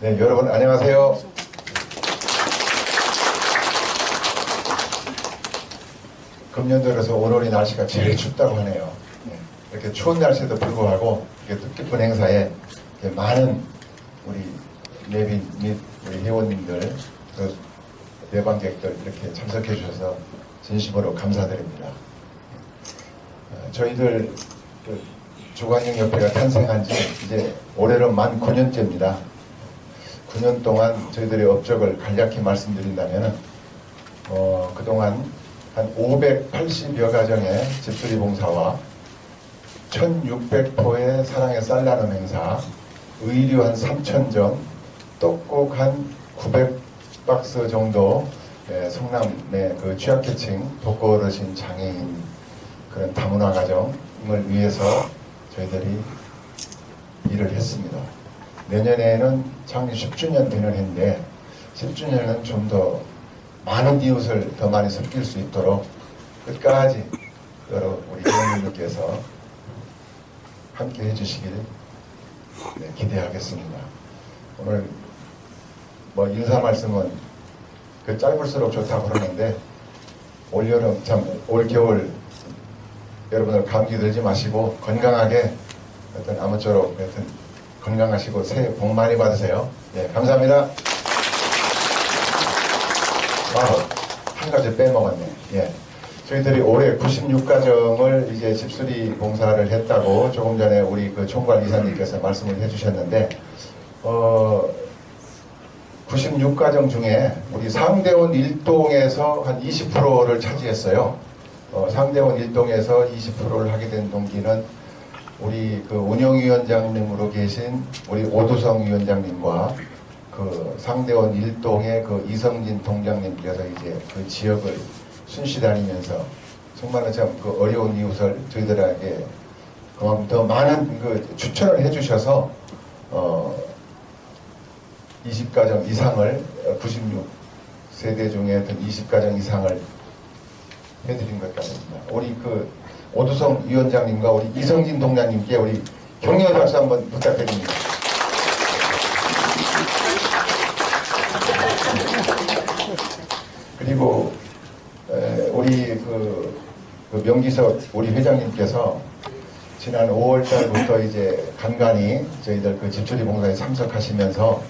네, 여러분 안녕하세요. 금년 들어서 오늘이 날씨가 제일 춥다고 하네요. 네, 이렇게 추운 날씨에도 불구하고 이렇게 뜻깊은 행사에 이렇게 많은 우리 내빈 및 우리 회원님들, 그 내방객들 이렇게 참석해 주셔서 진심으로 감사드립니다. 어, 저희들 그 조관영협회가 탄생한 지 이제 올해로 만 9년째입니다. 9년 동안 저희들의 업적을 간략히 말씀드린다면 어, 그동안 한 580여 가정의 집수리 봉사와 1600포의 사랑의 쌀 나눔 행사, 의류 한 3000점, 떡국 한 900박스 정도 예, 성남의 그 취약계층 독거 어르신 장애인 그런 다문화 가정을 위해서 저희들이 일을 했습니다. 내년에는 창립 10주년 되는 해인데 10주년은 좀더 많은 이웃을 더 많이 섞일 수 있도록 끝까지 여러 우리 회원님들께서 함께 해주시길 네, 기대하겠습니다. 오늘 뭐 인사 말씀은 그 짧을수록 좋다고 그러는데 올여름 참 올겨울 여러분들 감기 들지 마시고 건강하게 하여튼 아무쪼록 하여튼 건강하시고 새해 복 많이 받으세요. 네, 감사합니다. 아, 한 가지 빼먹었네. 예. 저희들이 올해 96가정을 이제 집수리 봉사를 했다고 조금 전에 우리 그 총괄 이사님께서 말씀을 해주셨는데, 어, 96가정 중에 우리 상대원 일동에서 한 20%를 차지했어요. 어, 상대원 일동에서 20%를 하게 된 동기는 우리 그 운영위원장님으로 계신 우리 오두성 위원장님과 그 상대원 일동의 그 이성진 동장님께서 이제 그 지역을 순시 다니면서 정말로 참 그 어려운 이웃을 저희들에게 그만큼 더 많은 그 추천을 해주셔서 어 20가정 이상을 96세대 중에 어떤 20가정 이상을 해드린 것 같습니다. 우리 그 오두성 위원장님과 우리 이성진 동장님께 우리 격려 박수 한번 부탁드립니다. 그리고 에, 우리 그, 그 명기석 우리 회장님께서 지난 5월 달부터 이제 간간히 저희들 그 집수리 봉사에 참석하시면서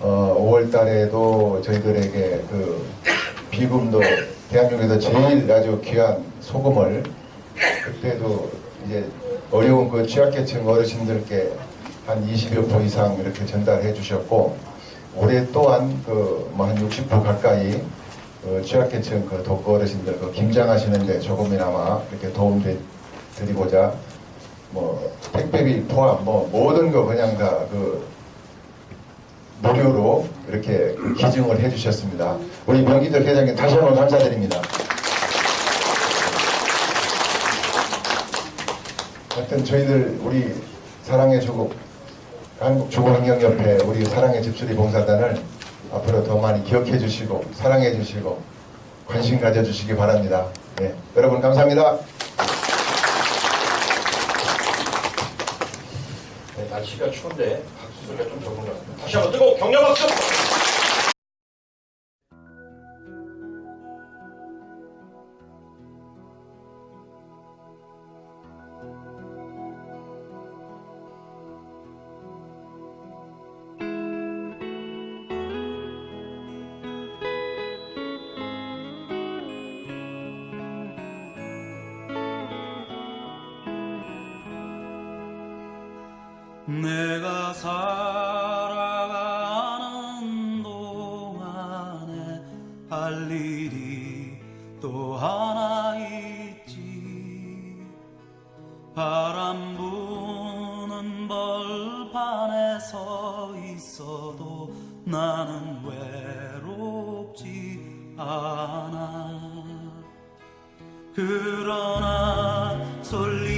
어, 5월 달에도 저희들에게 그 비금도 대한민국에서 제일 아주 귀한 소금을 그때도 이제 어려운 그 취약계층 어르신들께 한 20여 포 이상 이렇게 전달해 주셨고 올해 또한 그 뭐 한 60포 가까이 그 취약계층 그 독거 어르신들 그 김장하시는데 조금이나마 이렇게 도움 되- 드리고자 뭐 택배비 포함 뭐 모든 거 그냥 다 그 무료로 이렇게 그 기증을 해주셨습니다. 우리 명기들 회장님 다시 한번 감사드립니다. 하여튼 저희들 우리 사랑의 조국 한국 조국환경협회 우리 사랑의 집수리 봉사단을 앞으로 더 많이 기억해 주시고 사랑해 주시고 관심 가져 주시기 바랍니다. 네, 여러분 감사합니다. 네, 날씨가 추운데 박수 소리가 좀 적은 것 같습니다. 다시 한번 뜨거운 격려 박수! 내가 살아가는 동안에 할 일이 또 하나 있지. 바람 부는 벌판에 서 있어도 나는 외롭지 않아. 그러나 솔잎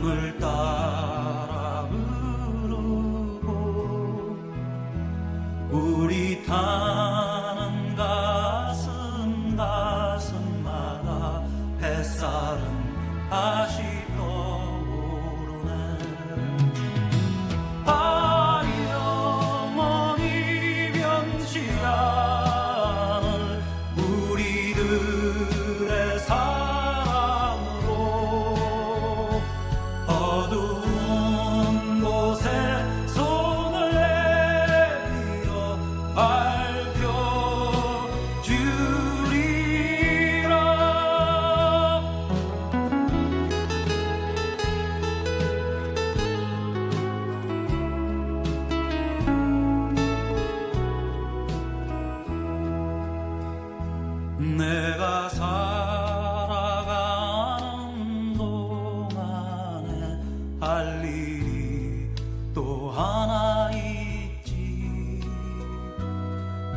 눈물 따라 흐르고 우리 타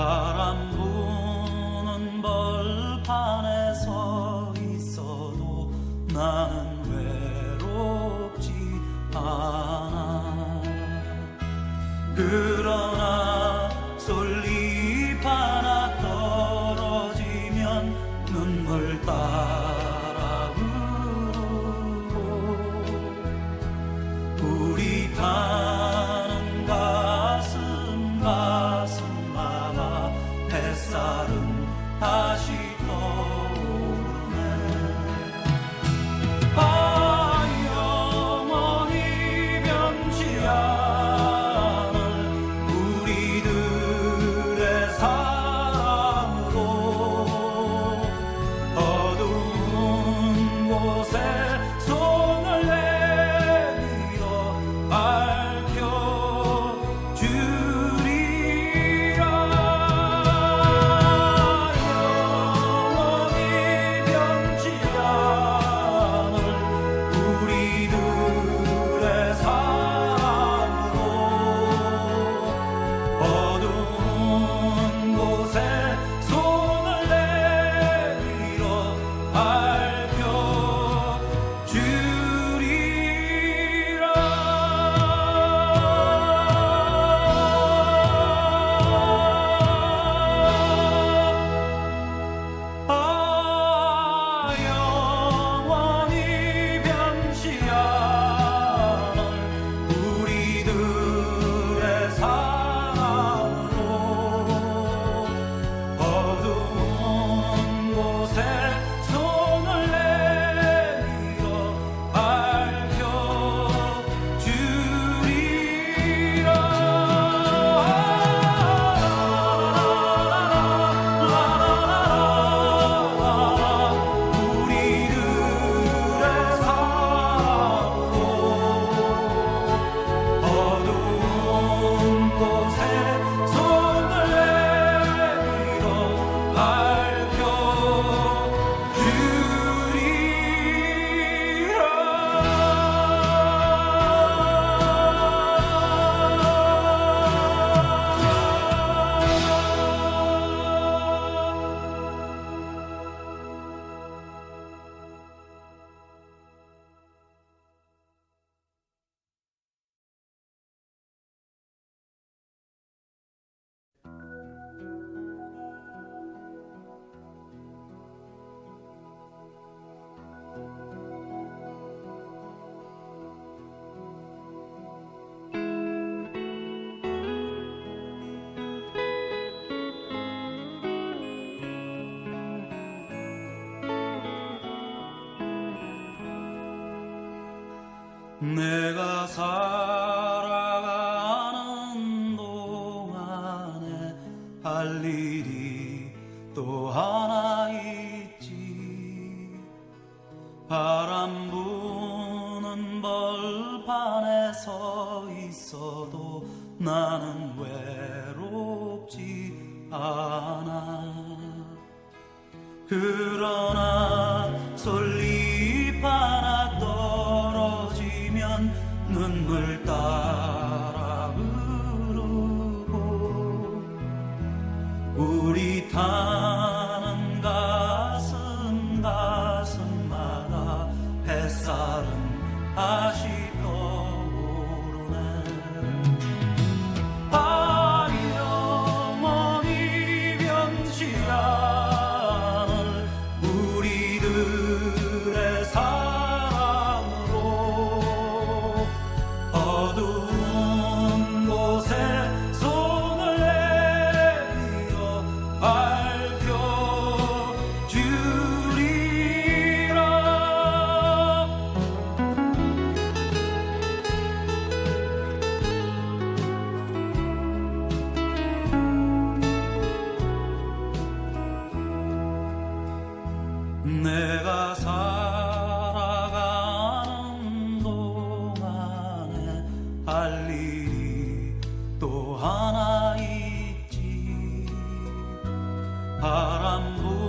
바람 부는 벌판에 서 있어도 나는 외롭지 않아. 그러나 솔잎 하나 떨어지면 눈물 따 내가 살아가는 동안에 할 일이 또 하나 있지. 바람 부는 벌판에 서 있어도 나는 외롭지 않아. 그러나 솔 눈물 따라 흐르고 우리 타는 가슴 가슴마다 햇살은 다시 떠오르네. 아 영원히 변치 않을 우리들 바람 부